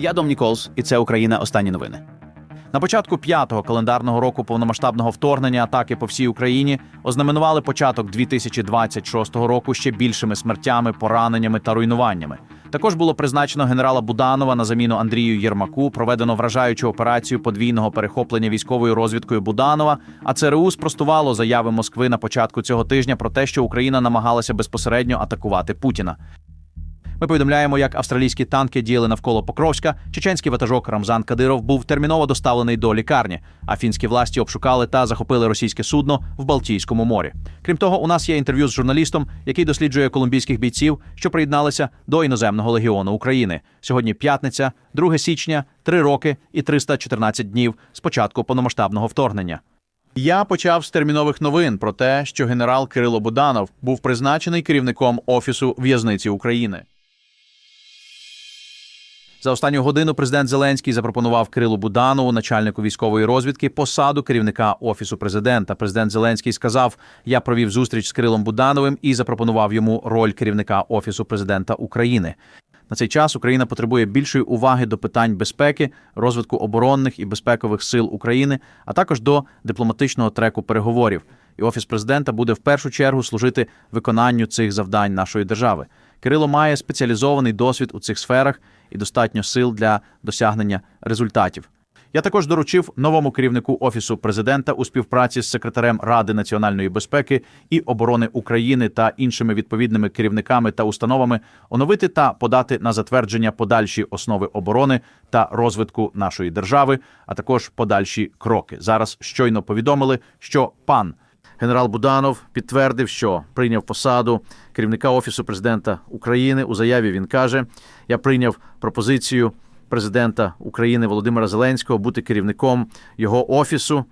Я Дом Ніколс, і це Україна. Останні новини. На початку п'ятого календарного року повномасштабного вторгнення атаки по всій Україні ознаменували початок 2026 року ще більшими смертями, пораненнями та руйнуваннями. Також було призначено генерала Буданова на заміну Андрію Єрмаку, проведено вражаючу операцію подвійного перехоплення військовою розвідкою Буданова. А ЦРУ спростувало заяви Москви на початку цього тижня про те, що Україна намагалася безпосередньо атакувати Путіна. Ми повідомляємо, як австралійські танки діяли навколо Покровська. Чеченський ватажок Рамзан Кадиров був терміново доставлений до лікарні. А фінські власті обшукали та захопили російське судно в Балтійському морі. Крім того, у нас є інтерв'ю з журналістом, який досліджує колумбійських бійців, що приєдналися до іноземного легіону України. Сьогодні п'ятниця, 2 січня, 3 роки і 314 днів з початку повномасштабного вторгнення. Я почав з термінових новин про те, що генерал Кирило Буданов був призначений керівником офісу в'язниці України. За останню годину президент Зеленський запропонував Кирилу Буданову, начальнику військової розвідки, посаду керівника офісу президента. Президент Зеленський сказав: Я провів зустріч з Кирилом Будановим і запропонував йому роль керівника офісу президента України. На цей час Україна потребує більшої уваги до питань безпеки, розвитку оборонних і безпекових сил України, а також до дипломатичного треку переговорів. І офіс президента буде в першу чергу служити виконанню цих завдань нашої держави. Кирило має спеціалізований досвід у цих сферах і достатньо сил для досягнення результатів. Я також доручив новому керівнику офісу президента у співпраці з секретарем Ради національної безпеки і оборони України та іншими відповідними керівниками та установами оновити та подати на затвердження подальші основи оборони та розвитку нашої держави, а також подальші кроки. Зараз щойно повідомили, що пан генерал Буданов підтвердив, що прийняв посаду керівника офісу президента України. У заяві він каже: Я прийняв пропозицію президента України Володимира Зеленського бути керівником його офісу.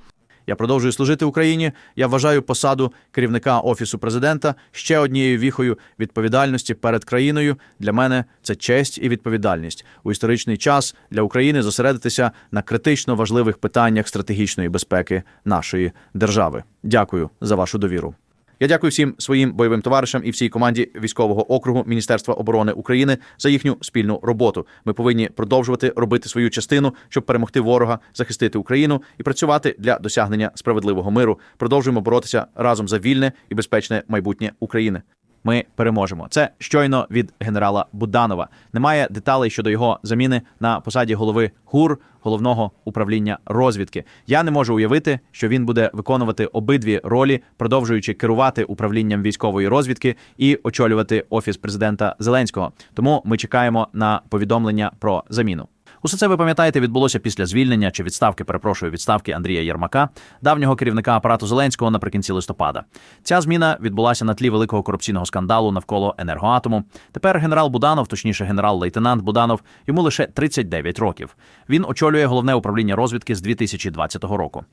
Я продовжую служити Україні. Я вважаю посаду керівника офісу президента ще однією віхою відповідальності перед країною. Для мене це честь і відповідальність у історичний час для України зосередитися на критично важливих питаннях стратегічної безпеки нашої держави. Дякую за вашу довіру. Я дякую всім своїм бойовим товаришам і всій команді військового округу Міністерства оборони України за їхню спільну роботу. Ми повинні продовжувати робити свою частину, щоб перемогти ворога, захистити Україну і працювати для досягнення справедливого миру. Продовжуємо боротися разом за вільне і безпечне майбутнє України. Ми переможемо. Це щойно від генерала Буданова. Немає деталей щодо його заміни на посаді голови ГУР головного управління розвідки. Я не можу уявити, що він буде виконувати обидві ролі, продовжуючи керувати управлінням військової розвідки і очолювати офіс президента Зеленського. Тому ми чекаємо на повідомлення про заміну. Усе це ви пам'ятаєте, відбулося після звільнення чи відставки, перепрошую, відставки Андрія Єрмака, давнього керівника апарату Зеленського наприкінці листопада. Ця зміна відбулася на тлі великого корупційного скандалу навколо енергоатому. Тепер генерал Буданов, точніше, генерал-лейтенант Буданов, йому лише 39 років. Він очолює головне управління розвідки з 2020 року.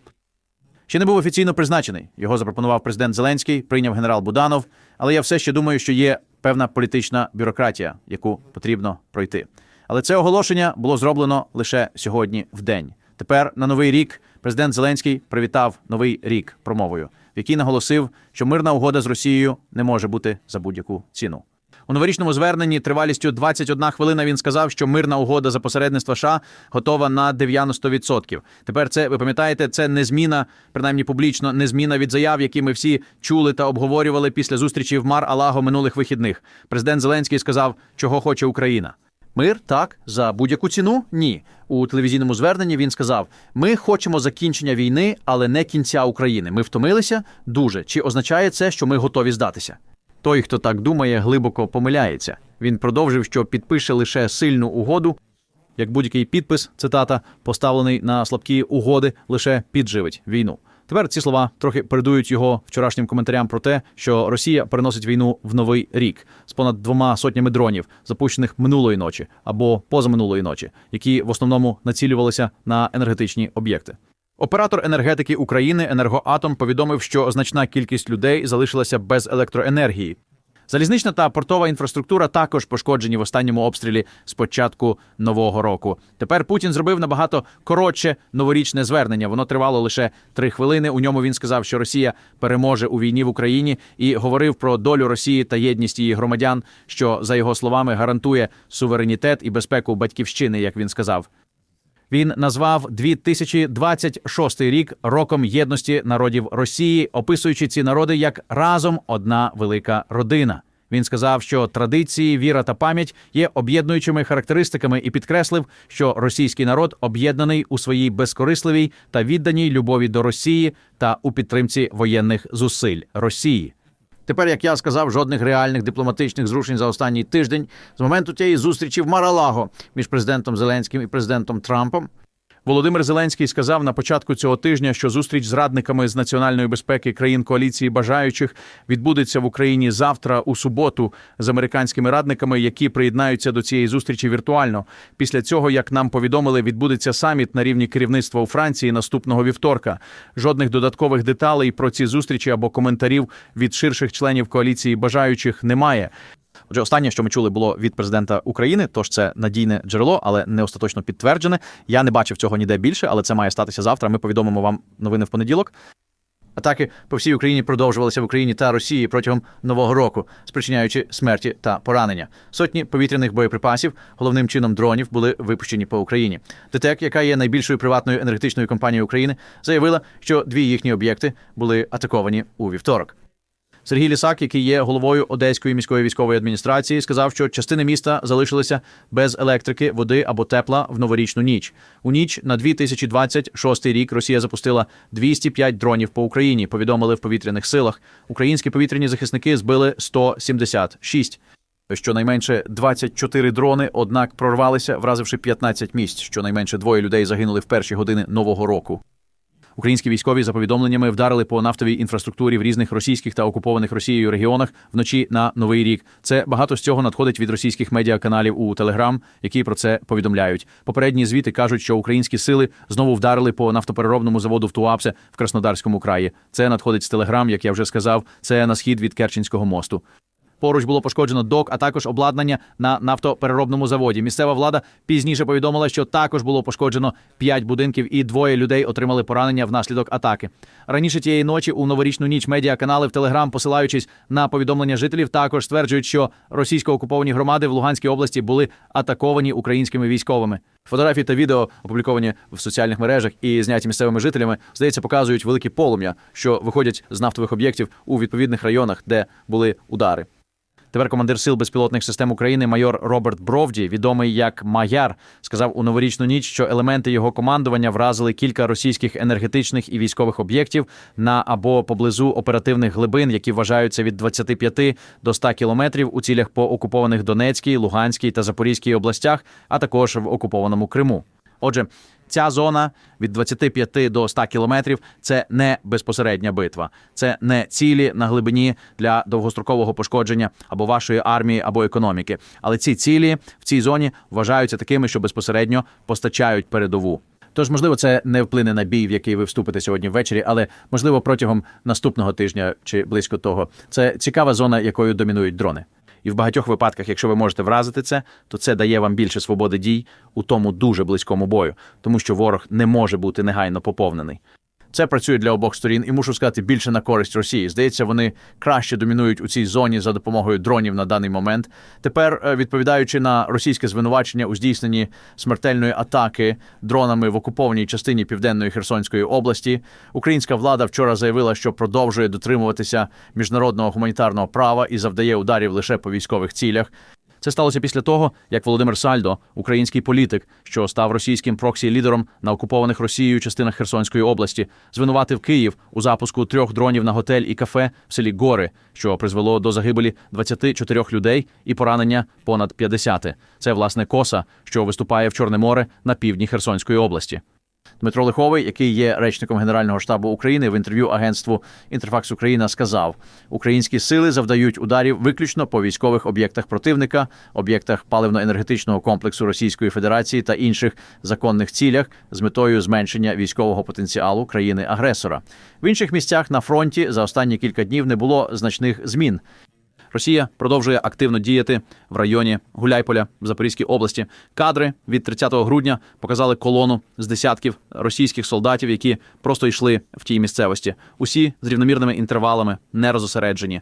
Ще не був офіційно призначений. Його запропонував президент Зеленський, прийняв генерал Буданов. Але я все ще думаю, що є певна політична бюрократія, яку потрібно пройти. Але це оголошення було зроблено лише сьогодні в день. Тепер на новий рік президент Зеленський привітав новий рік промовою, в якій наголосив, що мирна угода з Росією не може бути за будь-яку ціну. У новорічному зверненні тривалістю 21 хвилина він сказав, що мирна угода за посередництва США готова на 90%. Тепер це ви пам'ятаєте, це не зміна, принаймні публічно, не зміна від заяв, які ми всі чули та обговорювали після зустрічі в Мар Алаго минулих вихідних. Президент Зеленський сказав, чого хоче Україна. Мир так за будь-яку ціну? Ні. У телевізійному зверненні він сказав: Ми хочемо закінчення війни, але не кінця України. Ми втомилися дуже. Чи означає це, що ми готові здатися? Той, хто так думає, глибоко помиляється. Він продовжив, що підпише лише сильну угоду. Як будь-який підпис, цитата, поставлений на слабкі угоди, лише підживить війну. Тепер ці слова трохи передують його вчорашнім коментарям про те, що Росія переносить війну в новий рік з понад двома сотнями дронів, запущених минулої ночі або позаминулої ночі, які в основному націлювалися на енергетичні об'єкти. Оператор енергетики України Енергоатом повідомив, що значна кількість людей залишилася без електроенергії. Залізнична та портова інфраструктура також пошкоджені в останньому обстрілі з початку нового року. Тепер Путін зробив набагато коротше новорічне звернення. Воно тривало лише три хвилини. У ньому він сказав, що Росія переможе у війні в Україні і говорив про долю Росії та єдність її громадян, що за його словами гарантує суверенітет і безпеку батьківщини, як він сказав. Він назвав 2026 рік роком єдності народів Росії, описуючи ці народи як разом одна велика родина. Він сказав, що традиції, віра та пам'ять є об'єднуючими характеристиками і підкреслив, що російський народ об'єднаний у своїй безкорисливій та відданій любові до Росії та у підтримці воєнних зусиль Росії. Тепер, як я сказав, жодних реальних дипломатичних зрушень за останній тиждень з моменту тієї зустрічі в Маралаго між президентом Зеленським і президентом Трампом. Володимир Зеленський сказав на початку цього тижня, що зустріч з радниками з національної безпеки країн коаліції бажаючих відбудеться в Україні завтра у суботу з американськими радниками, які приєднаються до цієї зустрічі віртуально. Після цього, як нам повідомили, відбудеться саміт на рівні керівництва у Франції наступного вівторка. Жодних додаткових деталей про ці зустрічі або коментарів від ширших членів коаліції бажаючих немає. Отже, останнє, що ми чули, було від президента України, тож це надійне джерело, але не остаточно підтверджене. Я не бачив цього ніде більше, але це має статися завтра. Ми повідомимо вам новини в понеділок. Атаки по всій Україні продовжувалися в Україні та Росії протягом нового року, спричиняючи смерті та поранення. Сотні повітряних боєприпасів, головним чином дронів, були випущені по Україні. ДТЕК, яка є найбільшою приватною енергетичною компанією України, заявила, що дві їхні об'єкти були атаковані у вівторок. Сергій Лісак, який є головою Одеської міської військової адміністрації, сказав, що частини міста залишилися без електрики, води або тепла в новорічну ніч. У ніч на 2026 рік Росія запустила 205 дронів по Україні. Повідомили в повітряних силах. Українські повітряні захисники збили 176. Щонайменше 24 дрони, однак прорвалися, вразивши 15 місць. Щонайменше двоє людей загинули в перші години нового року. Українські військові за повідомленнями вдарили по нафтовій інфраструктурі в різних російських та окупованих Росією регіонах вночі на новий рік. Це багато з цього надходить від російських медіаканалів у Телеграм, які про це повідомляють. Попередні звіти кажуть, що українські сили знову вдарили по нафтопереробному заводу в Туапсе в Краснодарському краї. Це надходить з Телеграм, як я вже сказав. Це на схід від Керченського мосту. Поруч було пошкоджено док, а також обладнання на нафтопереробному заводі. Місцева влада пізніше повідомила, що також було пошкоджено п'ять будинків і двоє людей отримали поранення внаслідок атаки. Раніше тієї ночі у новорічну ніч медіаканали в Телеграм, посилаючись на повідомлення жителів, також стверджують, що російсько-окуповані громади в Луганській області були атаковані українськими військовими. Фотографії та відео, опубліковані в соціальних мережах і зняті місцевими жителями, здається, показують великі полум'я, що виходять з нафтових об'єктів у відповідних районах, де були удари. Тепер командир сил безпілотних систем України майор Роберт Бровді, відомий як Маяр, сказав у новорічну ніч, що елементи його командування вразили кілька російських енергетичних і військових об'єктів на або поблизу оперативних глибин, які вважаються від 25 до 100 кілометрів у цілях по окупованих Донецькій, Луганській та Запорізькій областях, а також в окупованому Криму. Отже, ця зона від 25 до 100 кілометрів це не безпосередня битва, це не цілі на глибині для довгострокового пошкодження або вашої армії, або економіки. Але ці цілі в цій зоні вважаються такими, що безпосередньо постачають передову. Тож, можливо, це не вплине на бій, в який ви вступите сьогодні ввечері, але можливо протягом наступного тижня чи близько того. Це цікава зона, якою домінують дрони. І в багатьох випадках, якщо ви можете вразити це, то це дає вам більше свободи дій у тому дуже близькому бою, тому що ворог не може бути негайно поповнений. Це працює для обох сторін, і мушу сказати більше на користь Росії. Здається, вони краще домінують у цій зоні за допомогою дронів на даний момент. Тепер, е, відповідаючи на російське звинувачення у здійсненні смертельної атаки дронами в окупованій частині південної Херсонської області, українська влада вчора заявила, що продовжує дотримуватися міжнародного гуманітарного права і завдає ударів лише по військових цілях. Це сталося після того, як Володимир Сальдо, український політик, що став російським проксі-лідером на окупованих Росією частинах Херсонської області, звинуватив Київ у запуску трьох дронів на готель і кафе в селі Гори, що призвело до загибелі 24 людей і поранення понад 50. Це власне коса, що виступає в Чорне море на півдні Херсонської області. Дмитро Лиховий, який є речником Генерального штабу України, в інтерв'ю агентству Інтерфакс Україна сказав: українські сили завдають ударів виключно по військових об'єктах противника, об'єктах паливно-енергетичного комплексу Російської Федерації та інших законних цілях з метою зменшення військового потенціалу країни-агресора. В інших місцях на фронті за останні кілька днів не було значних змін. Росія продовжує активно діяти в районі Гуляйполя в Запорізькій області. Кадри від 30 грудня показали колону з десятків російських солдатів, які просто йшли в тій місцевості. Усі з рівномірними інтервалами, не розосереджені.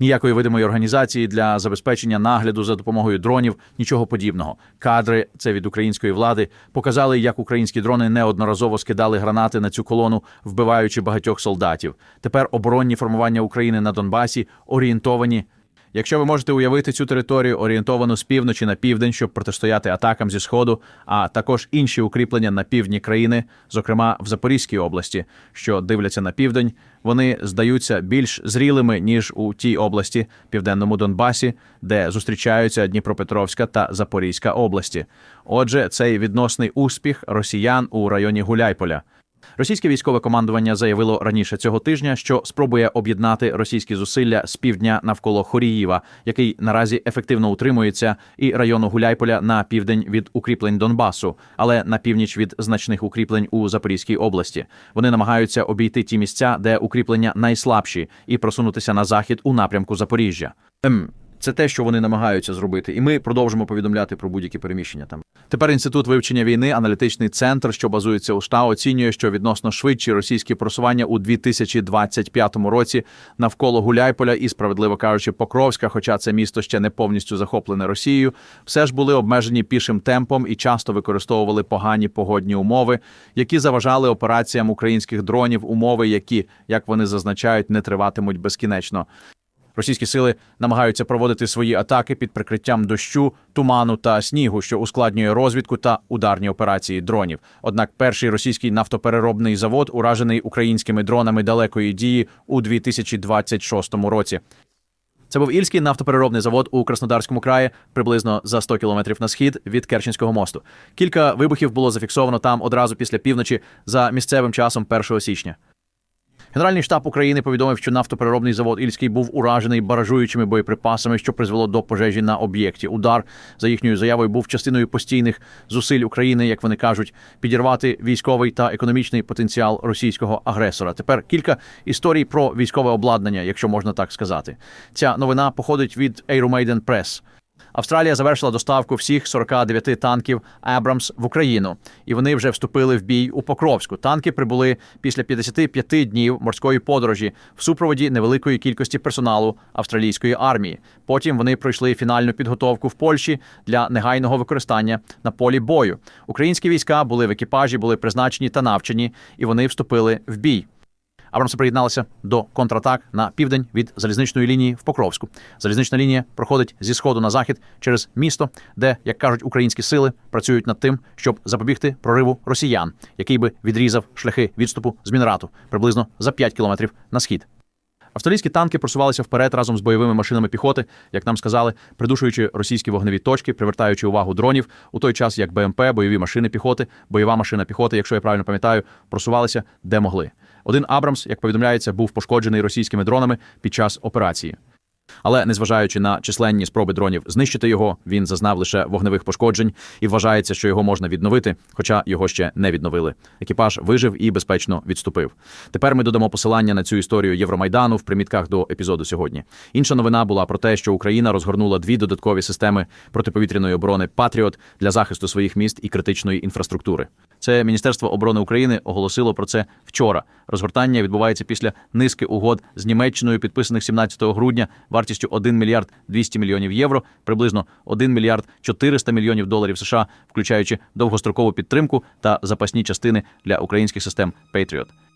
Ніякої видимої організації для забезпечення нагляду за допомогою дронів, нічого подібного. Кадри це від української влади показали, як українські дрони неодноразово скидали гранати на цю колону, вбиваючи багатьох солдатів. Тепер оборонні формування України на Донбасі орієнтовані. Якщо ви можете уявити цю територію орієнтовану з півночі на південь, щоб протистояти атакам зі сходу, а також інші укріплення на півдні країни, зокрема в Запорізькій області, що дивляться на південь, вони здаються більш зрілими ніж у тій області, південному Донбасі, де зустрічаються Дніпропетровська та Запорізька області. Отже, цей відносний успіх росіян у районі Гуляйполя. Російське військове командування заявило раніше цього тижня, що спробує об'єднати російські зусилля з півдня навколо Хоріїва, який наразі ефективно утримується, і району Гуляйполя на південь від укріплень Донбасу, але на північ від значних укріплень у Запорізькій області. Вони намагаються обійти ті місця, де укріплення найслабші, і просунутися на захід у напрямку Запоріжжя. Ем, це те, що вони намагаються зробити, і ми продовжимо повідомляти про будь-які переміщення там. Тепер інститут вивчення війни, аналітичний центр, що базується у США, оцінює, що відносно швидші російські просування у 2025 році навколо Гуляйполя і справедливо кажучи, Покровська, хоча це місто ще не повністю захоплене Росією, все ж були обмежені пішим темпом і часто використовували погані погодні умови, які заважали операціям українських дронів, умови, які, як вони зазначають, не триватимуть безкінечно. Російські сили намагаються проводити свої атаки під прикриттям дощу, туману та снігу, що ускладнює розвідку та ударні операції дронів. Однак перший російський нафтопереробний завод уражений українськими дронами далекої дії у 2026 році. Це був Ільський нафтопереробний завод у Краснодарському краї, приблизно за 100 кілометрів на схід від Керченського мосту. Кілька вибухів було зафіксовано там одразу після півночі за місцевим часом 1 січня. Генеральний штаб України повідомив, що нафтопереробний завод Ільський був уражений баражуючими боєприпасами, що призвело до пожежі на об'єкті. Удар за їхньою заявою був частиною постійних зусиль України, як вони кажуть, підірвати військовий та економічний потенціал російського агресора. Тепер кілька історій про військове обладнання, якщо можна так сказати. Ця новина походить від Euromaidan Press. Австралія завершила доставку всіх 49 танків Абрамс в Україну, і вони вже вступили в бій у Покровську. Танки прибули після 55 днів морської подорожі в супроводі невеликої кількості персоналу австралійської армії. Потім вони пройшли фінальну підготовку в Польщі для негайного використання на полі бою. Українські війська були в екіпажі, були призначені та навчені, і вони вступили в бій. Абрамси приєдналися до контратак на південь від залізничної лінії в Покровську. Залізнична лінія проходить зі сходу на захід через місто, де, як кажуть, українські сили працюють над тим, щоб запобігти прориву росіян, який би відрізав шляхи відступу з Мінрату приблизно за 5 кілометрів на схід. Австралійські танки просувалися вперед разом з бойовими машинами піхоти, як нам сказали, придушуючи російські вогневі точки, привертаючи увагу дронів у той час, як БМП, бойові машини піхоти, бойова машина піхоти, якщо я правильно пам'ятаю, просувалися де могли. Один Абрамс, як повідомляється, був пошкоджений російськими дронами під час операції. Але незважаючи на численні спроби дронів знищити його, він зазнав лише вогневих пошкоджень і вважається, що його можна відновити, хоча його ще не відновили. Екіпаж вижив і безпечно відступив. Тепер ми додамо посилання на цю історію Євромайдану в примітках до епізоду сьогодні. Інша новина була про те, що Україна розгорнула дві додаткові системи протиповітряної оборони Патріот для захисту своїх міст і критичної інфраструктури. Це Міністерство оборони України оголосило про це вчора. Розгортання відбувається після низки угод з Німеччиною, підписаних 17 грудня, вартістю 1 мільярд 200 мільйонів євро, приблизно 1 мільярд 400 мільйонів доларів США, включаючи довгострокову підтримку та запасні частини для українських систем Patriot.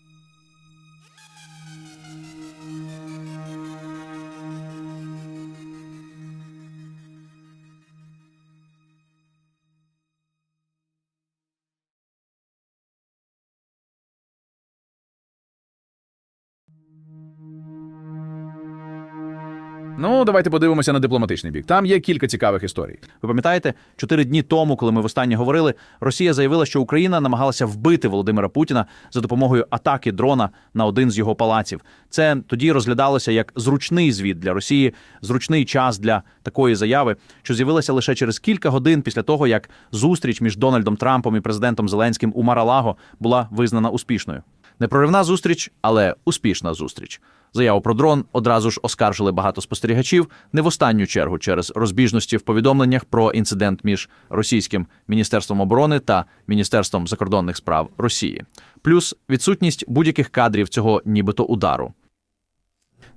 Ну, давайте подивимося на дипломатичний бік. Там є кілька цікавих історій. Ви пам'ятаєте, чотири дні тому, коли ми востаннє говорили, Росія заявила, що Україна намагалася вбити Володимира Путіна за допомогою атаки дрона на один з його палаців. Це тоді розглядалося як зручний звіт для Росії, зручний час для такої заяви, що з'явилася лише через кілька годин після того, як зустріч між Дональдом Трампом і президентом Зеленським у Маралаго була визнана успішною. Непроривна зустріч, але успішна зустріч. Заяву про дрон одразу ж оскаржили багато спостерігачів, не в останню чергу через розбіжності в повідомленнях про інцидент між російським міністерством оборони та міністерством закордонних справ Росії, плюс відсутність будь-яких кадрів цього нібито удару.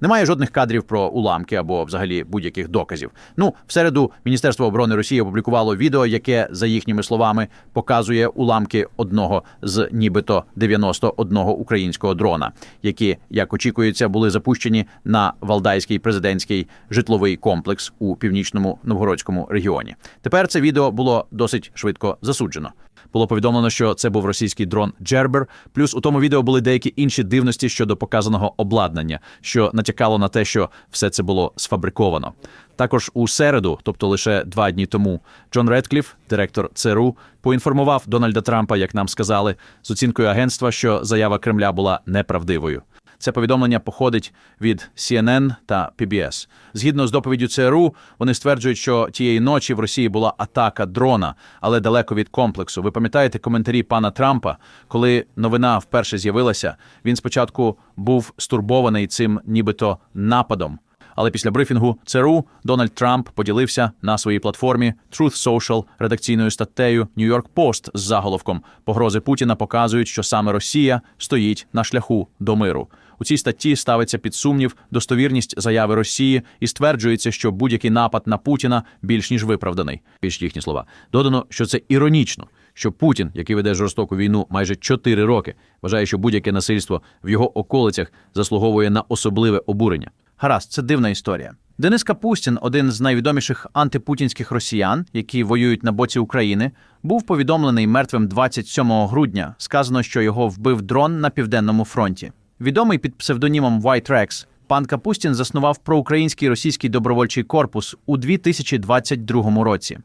Немає жодних кадрів про уламки або взагалі будь-яких доказів. Ну, в середу Міністерство оборони Росії опублікувало відео, яке, за їхніми словами, показує уламки одного з нібито 91 українського дрона, які, як очікується, були запущені на Валдайський президентський житловий комплекс у північному новгородському регіоні. Тепер це відео було досить швидко засуджено. Було повідомлено, що це був російський дрон Джербер. Плюс у тому відео були деякі інші дивності щодо показаного обладнання, що натякало на те, що все це було сфабриковано. Також у середу, тобто лише два дні тому, Джон Редкліф, директор ЦРУ, поінформував Дональда Трампа, як нам сказали, з оцінкою агентства, що заява Кремля була неправдивою. Це повідомлення походить від CNN та PBS. Згідно з доповіддю ЦРУ, вони стверджують, що тієї ночі в Росії була атака дрона, але далеко від комплексу. Ви пам'ятаєте коментарі пана Трампа, коли новина вперше з'явилася? Він спочатку був стурбований цим нібито нападом. Але після брифінгу ЦРУ Дональд Трамп поділився на своїй платформі Truth Social редакційною статтею New York Post з заголовком Погрози Путіна показують, що саме Росія стоїть на шляху до миру. У цій статті ставиться під сумнів достовірність заяви Росії і стверджується, що будь-який напад на Путіна більш ніж виправданий. Більш їхні слова додано, що це іронічно. Що Путін, який веде жорстоку війну майже 4 роки, вважає, що будь-яке насильство в його околицях заслуговує на особливе обурення. Гаразд, це дивна історія. Денис Капустін, один з найвідоміших антипутінських росіян, які воюють на боці України, був повідомлений мертвим 27 грудня. Сказано, що його вбив дрон на південному фронті. Відомий під псевдонімом White Rex, пан Капустін заснував проукраїнський російський добровольчий корпус у 2022 році.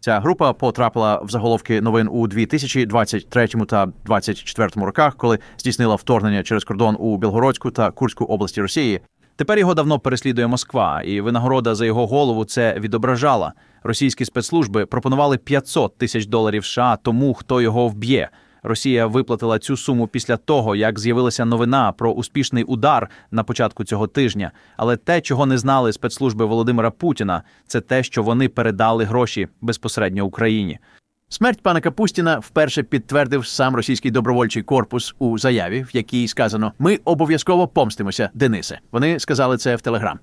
Ця група потрапила в заголовки новин у 2023 та 2024 роках, коли здійснила вторгнення через кордон у Білгородську та Курську області Росії. Тепер його давно переслідує Москва, і винагорода за його голову це відображала. Російські спецслужби пропонували 500 тисяч доларів США тому, хто його вб'є. Росія виплатила цю суму після того, як з'явилася новина про успішний удар на початку цього тижня. Але те, чого не знали спецслужби Володимира Путіна, це те, що вони передали гроші безпосередньо Україні. Смерть пана Капустіна вперше підтвердив сам російський добровольчий корпус у заяві, в якій сказано: Ми обов'язково помстимося, Денисе. Вони сказали це в Телеграм.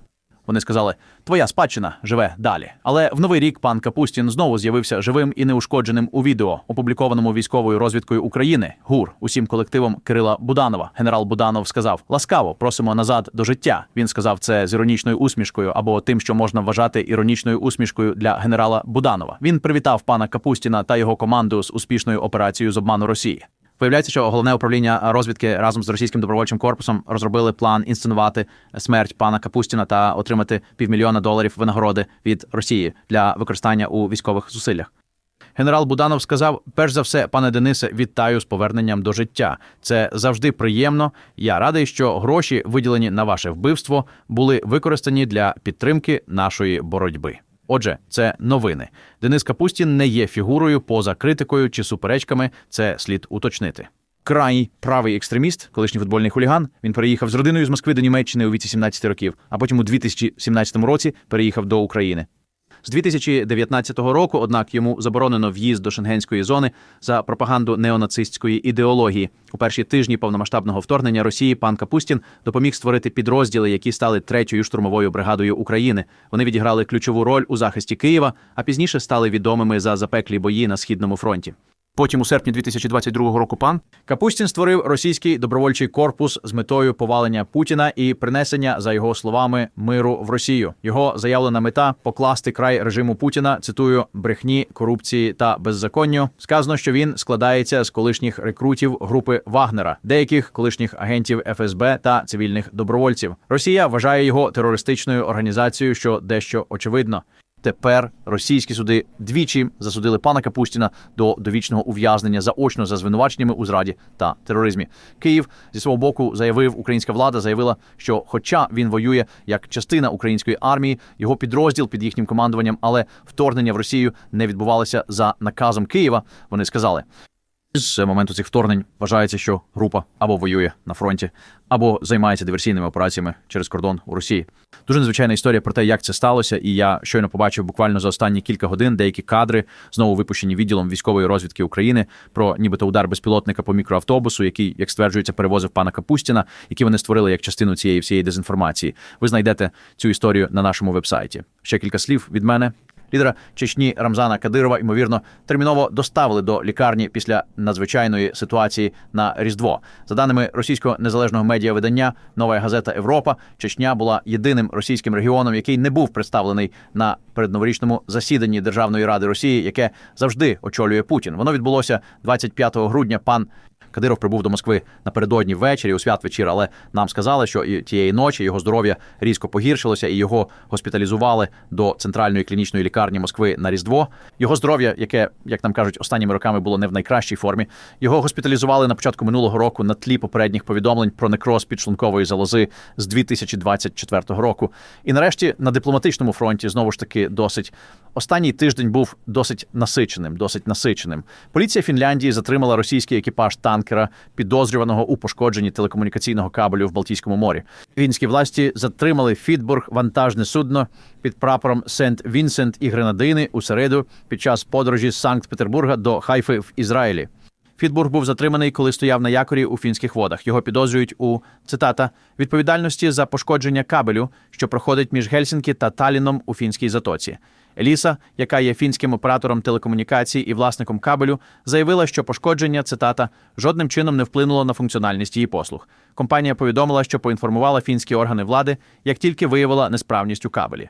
Вони сказали: Твоя спадщина живе далі. Але в новий рік пан Капустін знову з'явився живим і неушкодженим у відео, опублікованому військовою розвідкою України ГУР усім колективом Кирила Буданова. Генерал Буданов сказав: Ласкаво просимо назад до життя. Він сказав це з іронічною усмішкою або тим, що можна вважати іронічною усмішкою для генерала Буданова. Він привітав пана Капустіна та його команду з успішною операцією з обману Росії. Виявляється, що головне управління розвідки разом з російським добровольчим корпусом розробили план інсценувати смерть пана Капустіна та отримати півмільйона доларів винагороди від Росії для використання у військових зусиллях. Генерал Буданов сказав: перш за все, пане Денисе, вітаю з поверненням до життя. Це завжди приємно. Я радий, що гроші, виділені на ваше вбивство, були використані для підтримки нашої боротьби. Отже, це новини. Денис Капустін не є фігурою поза критикою чи суперечками. Це слід уточнити. Крайній правий екстреміст, колишній футбольний хуліган. Він переїхав з родиною з Москви до Німеччини у віці 17 років, а потім у 2017 році переїхав до України. З 2019 року, однак, йому заборонено в'їзд до шенгенської зони за пропаганду неонацистської ідеології. У перші тижні повномасштабного вторгнення Росії пан Капустін допоміг створити підрозділи, які стали третьою штурмовою бригадою України. Вони відіграли ключову роль у захисті Києва, а пізніше стали відомими за запеклі бої на східному фронті. Потім, у серпні 2022 року, пан Капустін створив російський добровольчий корпус з метою повалення Путіна і принесення, за його словами, миру в Росію. Його заявлена мета покласти край режиму Путіна. Цитую брехні, корупції та беззаконню. Сказано, що він складається з колишніх рекрутів групи Вагнера, деяких колишніх агентів ФСБ та цивільних добровольців. Росія вважає його терористичною організацією, що дещо очевидно. Тепер російські суди двічі засудили пана Капустіна до довічного ув'язнення заочно за звинуваченнями у зраді та тероризмі. Київ зі свого боку заявив, українська влада заявила, що, хоча він воює як частина української армії, його підрозділ під їхнім командуванням, але вторгнення в Росію не відбувалося за наказом Києва. Вони сказали. З моменту цих вторгнень вважається, що група або воює на фронті, або займається диверсійними операціями через кордон у Росії. Дуже незвичайна історія про те, як це сталося, і я щойно побачив буквально за останні кілька годин деякі кадри, знову випущені відділом військової розвідки України про нібито удар безпілотника по мікроавтобусу, який, як стверджується, перевозив пана Капустіна, які вони створили як частину цієї всієї дезінформації. Ви знайдете цю історію на нашому вебсайті. Ще кілька слів від мене. Лідера Чечні Рамзана Кадирова, ймовірно, терміново доставили до лікарні після надзвичайної ситуації на Різдво. За даними російського незалежного медіавидання Нова газета Європа, Чечня була єдиним російським регіоном, який не був представлений на передноворічному засіданні Державної ради Росії, яке завжди очолює Путін. Воно відбулося 25 грудня. Пан Кадиров прибув до Москви напередодні ввечері у святвечір, але нам сказали, що тієї ночі його здоров'я різко погіршилося, і його госпіталізували до центральної клінічної лікарні Москви на Різдво. Його здоров'я, яке, як нам кажуть, останніми роками було не в найкращій формі. Його госпіталізували на початку минулого року на тлі попередніх повідомлень про некроз підшлункової залози з 2024 року. І нарешті на дипломатичному фронті знову ж таки досить останній тиждень був досить насиченим. Досить насиченим. Поліція Фінляндії затримала російський екіпаж танкера, підозрюваного у пошкодженні телекомунікаційного кабелю в Балтійському морі. Фінські власті затримали Фідбург вантажне судно під прапором Сент Вінсент і Гренадини у середу під час подорожі з Санкт-Петербурга до Хайфи в Ізраїлі. Фідбург був затриманий, коли стояв на якорі у фінських водах. Його підозрюють у цитата відповідальності за пошкодження кабелю, що проходить між Гельсінкі та Таліном у фінській затоці. Еліса, яка є фінським оператором телекомунікацій і власником кабелю, заявила, що пошкодження цитата жодним чином не вплинуло на функціональність її послуг. Компанія повідомила, що поінформувала фінські органи влади, як тільки виявила несправність у кабелі.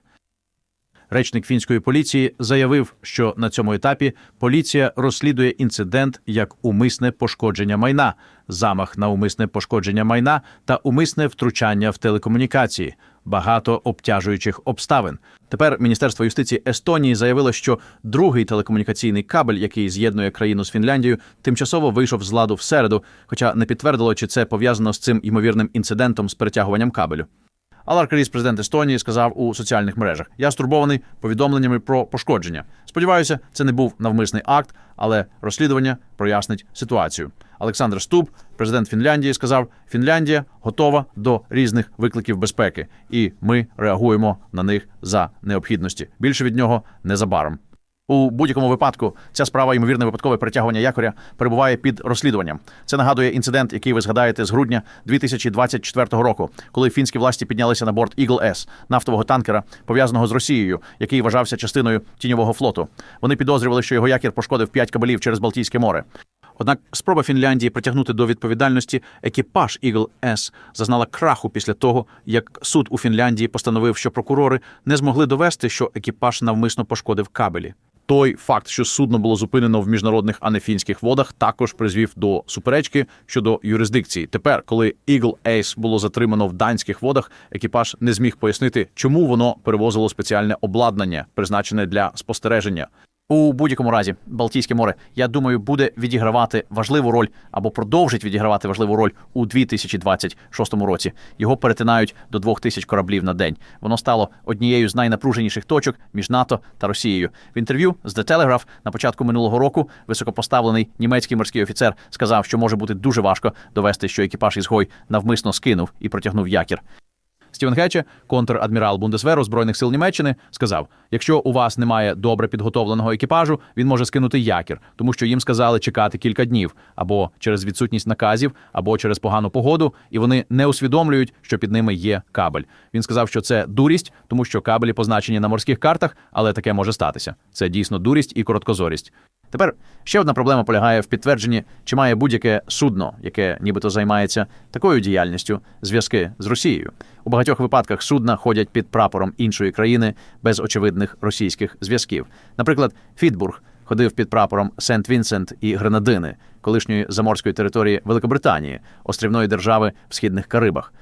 Речник фінської поліції заявив, що на цьому етапі поліція розслідує інцидент як умисне пошкодження майна, замах на умисне пошкодження майна та умисне втручання в телекомунікації, багато обтяжуючих обставин. Тепер Міністерство юстиції Естонії заявило, що другий телекомунікаційний кабель, який з'єднує країну з Фінляндією, тимчасово вийшов з ладу в середу, хоча не підтвердило, чи це пов'язано з цим ймовірним інцидентом з перетягуванням кабелю. Алар Каріс, президент Естонії, сказав у соціальних мережах: Я стурбований повідомленнями про пошкодження. Сподіваюся, це не був навмисний акт, але розслідування прояснить ситуацію. Олександр Стуб, президент Фінляндії, сказав: Фінляндія готова до різних викликів безпеки, і ми реагуємо на них за необхідності. Більше від нього незабаром. У будь-якому випадку ця справа, ймовірне випадкове перетягування якоря, перебуває під розслідуванням. Це нагадує інцидент, який ви згадаєте з грудня 2024 року, коли фінські власті піднялися на борт Eagle S, нафтового танкера, пов'язаного з Росією, який вважався частиною тіньового флоту. Вони підозрювали, що його якір пошкодив п'ять кабелів через Балтійське море. Однак спроба Фінляндії притягнути до відповідальності екіпаж Eagle S зазнала краху після того, як суд у Фінляндії постановив, що прокурори не змогли довести, що екіпаж навмисно пошкодив кабелі. Той факт, що судно було зупинено в міжнародних, а не фінських водах, також призвів до суперечки щодо юрисдикції. Тепер, коли Eagle Ace було затримано в данських водах, екіпаж не зміг пояснити, чому воно перевозило спеціальне обладнання, призначене для спостереження. У будь-якому разі, Балтійське море, я думаю, буде відігравати важливу роль або продовжить відігравати важливу роль у 2026 році. Його перетинають до 2000 кораблів на день. Воно стало однією з найнапруженіших точок між НАТО та Росією. В інтерв'ю з The Telegraph на початку минулого року високопоставлений німецький морський офіцер сказав, що може бути дуже важко довести, що екіпаж ізгой навмисно скинув і протягнув якір. Стівен Гече, контр-адмірал Бундесверу Збройних сил Німеччини, сказав: якщо у вас немає добре підготовленого екіпажу, він може скинути якір, тому що їм сказали чекати кілька днів, або через відсутність наказів, або через погану погоду, і вони не усвідомлюють, що під ними є кабель. Він сказав, що це дурість, тому що кабелі позначені на морських картах, але таке може статися. Це дійсно дурість і короткозорість. Тепер ще одна проблема полягає в підтвердженні, чи має будь-яке судно, яке нібито займається такою діяльністю, зв'язки з Росією. У багатьох випадках судна ходять під прапором іншої країни без очевидних російських зв'язків. Наприклад, Фідбург ходив під прапором Сент Вінсент і Гренадини, колишньої заморської території Великобританії, острівної держави в східних Карибах.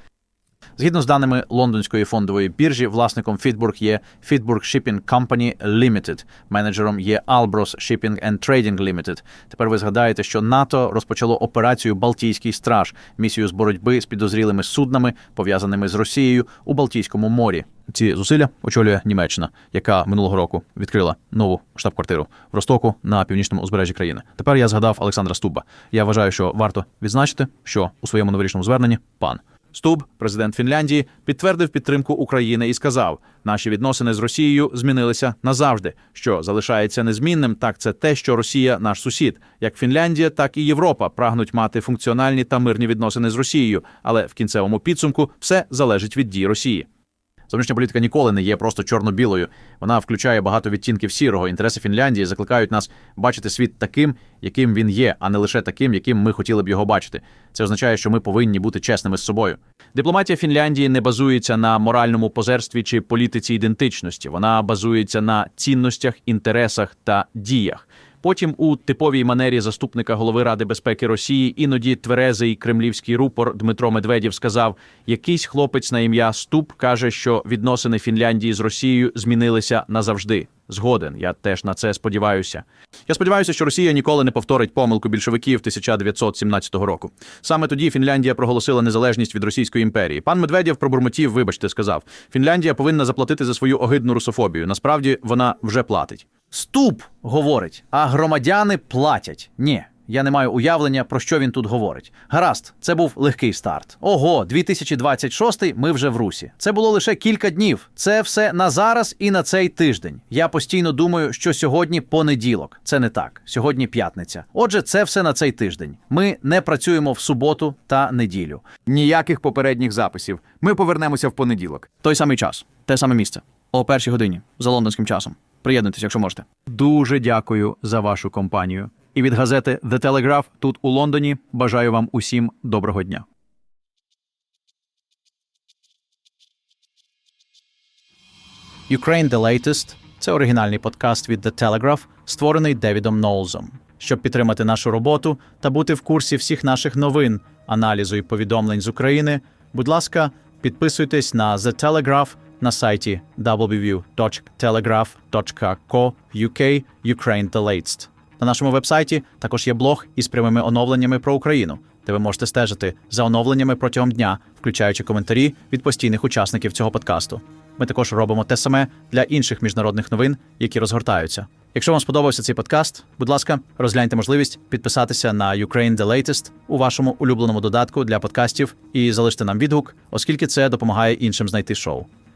Згідно з даними лондонської фондової біржі, власником Фітбург є Фітбург Shipping Company Limited, менеджером є Albros Shipping and Trading Limited. Тепер ви згадаєте, що НАТО розпочало операцію Балтійський страж, місію з боротьби з підозрілими суднами, пов'язаними з Росією у Балтійському морі. Ці зусилля очолює Німеччина, яка минулого року відкрила нову штаб-квартиру в Ростоку на північному узбережжі країни. Тепер я згадав Олександра Стуба. Я вважаю, що варто відзначити, що у своєму новорічному зверненні пан Стуб, президент Фінляндії, підтвердив підтримку України і сказав: наші відносини з Росією змінилися назавжди. Що залишається незмінним, так це те, що Росія наш сусід. Як Фінляндія, так і Європа прагнуть мати функціональні та мирні відносини з Росією, але в кінцевому підсумку все залежить від дій Росії. Зовнішня політика ніколи не є просто чорно-білою. Вона включає багато відтінків сірого. Інтереси Фінляндії закликають нас бачити світ таким, яким він є, а не лише таким, яким ми хотіли б його бачити. Це означає, що ми повинні бути чесними з собою. Дипломатія Фінляндії не базується на моральному позерстві чи політиці ідентичності. Вона базується на цінностях, інтересах та діях. Потім у типовій манері заступника голови Ради безпеки Росії іноді тверезий кремлівський рупор Дмитро Медведєв сказав: якийсь хлопець на ім'я Ступ каже, що відносини Фінляндії з Росією змінилися назавжди. Згоден, я теж на це сподіваюся. Я сподіваюся, що Росія ніколи не повторить помилку більшовиків 1917 року. Саме тоді Фінляндія проголосила незалежність від Російської імперії. Пан Медведєв пробурмотів, вибачте, сказав: Фінляндія повинна заплатити за свою огидну русофобію. Насправді вона вже платить. Ступ говорить, а громадяни платять. Ні. Я не маю уявлення, про що він тут говорить. Гаразд, це був легкий старт. Ого, 2026 ми вже в Русі. Це було лише кілька днів. Це все на зараз і на цей тиждень. Я постійно думаю, що сьогодні понеділок. Це не так. Сьогодні п'ятниця. Отже, це все на цей тиждень. Ми не працюємо в суботу та неділю. Ніяких попередніх записів. Ми повернемося в понеділок. Той самий час, те саме місце, о першій годині за лондонським часом. Приєднуйтесь, якщо можете. Дуже дякую за вашу компанію. І від газети The Telegraph тут у Лондоні бажаю вам усім доброго дня. Ukraine The Latest – це оригінальний подкаст від The Telegraph, створений Девідом Ноулзом. Щоб підтримати нашу роботу та бути в курсі всіх наших новин, аналізу і повідомлень з України, будь ласка, підписуйтесь на The Telegraph на сайті www.telegraph.co.uk Ukraine The Latest. На нашому вебсайті також є блог із прямими оновленнями про Україну, де ви можете стежити за оновленнями протягом дня, включаючи коментарі від постійних учасників цього подкасту. Ми також робимо те саме для інших міжнародних новин, які розгортаються. Якщо вам сподобався цей подкаст, будь ласка, розгляньте можливість підписатися на Ukraine The Latest у вашому улюбленому додатку для подкастів і залиште нам відгук, оскільки це допомагає іншим знайти шоу.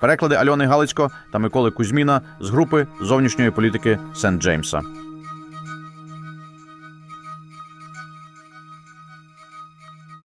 Переклади Альони Галицько та Миколи Кузьміна з групи зовнішньої політики Сент Джеймса.